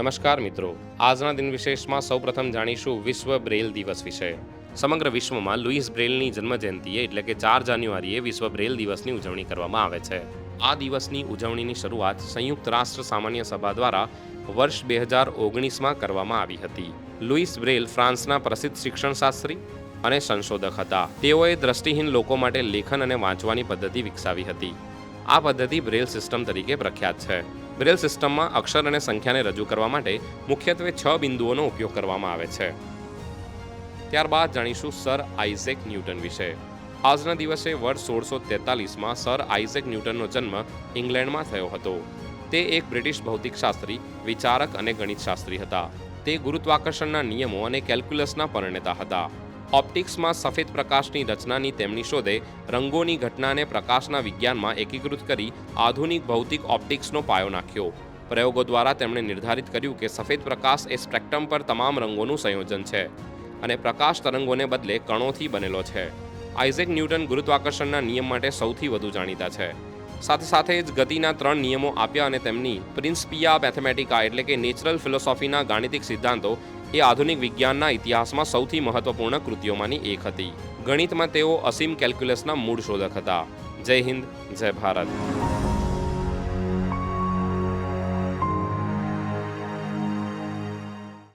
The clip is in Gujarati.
નમસ્કાર મિત્રો. આજના દિન વિશેષમાં સૌપ્રથમ જાણીશું વિશ્વ બ્રેલ દિવસ વિશે. સમગ્ર વિશ્વમાં લુઈસ બ્રેલની જન્મજયંતિએ એટલે કે ચાર જાન્યુઆરીએ વિશ્વ બ્રેલ દિવસની ઉજવણી કરવામાં આવે છે. આ દિવસની ઉજવણીની શરૂઆત સંયુક્ત રાષ્ટ્ર સામાન્ય સભા દ્વારા વર્ષ બે હજાર ઓગણીસમાં કરવામાં આવી હતી. લુઈસ બ્રેલ ફ્રાન્સના પ્રસિદ્ધ શિક્ષણશાસ્ત્રી અને સંશોધક હતા. તેઓએ દ્રષ્ટિહીન લોકો માટે લેખન અને વાંચવાની પદ્ધતિ વિકસાવી હતી. આ પદ્ધતિ બ્રેલ સિસ્ટમ તરીકે પ્રખ્યાત છે. બ્રેલ સિસ્ટમમાં અક્ષર અને સંખ્યાને રજૂ કરવા માટે મુખ્યત્વે છ બિંદુઓનો ઉપયોગ કરવામાં આવે છે. ત્યારબાદ જાણીશું સર આઇઝેક ન્યૂટન વિશે. આજના દિવસે વર્ષ સોળસો તેતાલીસમાં સર આઇઝેક ન્યૂટનનો જન્મ ઇંગ્લેન્ડમાં થયો હતો. તે એક બ્રિટિશ ભૌતિકશાસ્ત્રી, વિચારક અને ગણિતશાસ્ત્રી હતા. તે ગુરુત્વાકર્ષણના નિયમો અને કેલ્ક્યુલસના પરિણેતા હતા. ઓપ્ટિક્સમાં સફેદ પ્રકાશની રચનાની તેમની શોધે રંગોની ઘટનાને પ્રકાશના વિજ્ઞાનમાં એકીકૃત કરી આધુનિક ભૌતિક ઓપ્ટિક્સનો પાયો નાખ્યો. પ્રયોગો દ્વારા તેમણે નિર્ધારિત કર્યું કે સફેદ પ્રકાશ એ સ્પેક્ટ્રમ પર તમામ રંગોનું સંયોજન છે અને પ્રકાશ તરંગોને બદલે કણોથી બનેલો છે. આઇઝેક ન્યૂટન ગુરુત્વાકર્ષણના નિયમ માટે સૌથી વધુ જાણીતા છે. સાથે સાથે જ ગતિના ત્રણ નિયમો આપ્યા અને તેમની પ્રિન્સપિયા મેથેમેટિકા એટલે કે નેચરલ ફિલોસોફીના ગાણિતિક સિદ્ધાંતો એ આધુનિક વિજ્ઞાનના ઇતિહાસમાં સૌથી મહત્વપૂર્ણ કૃતિઓમાંની એક હતી. ગણિતમાં તેઓ અસીમ કેલ્ક્યુલસના મૂળ શોધક હતા. જય હિન્દ, જય ભારત.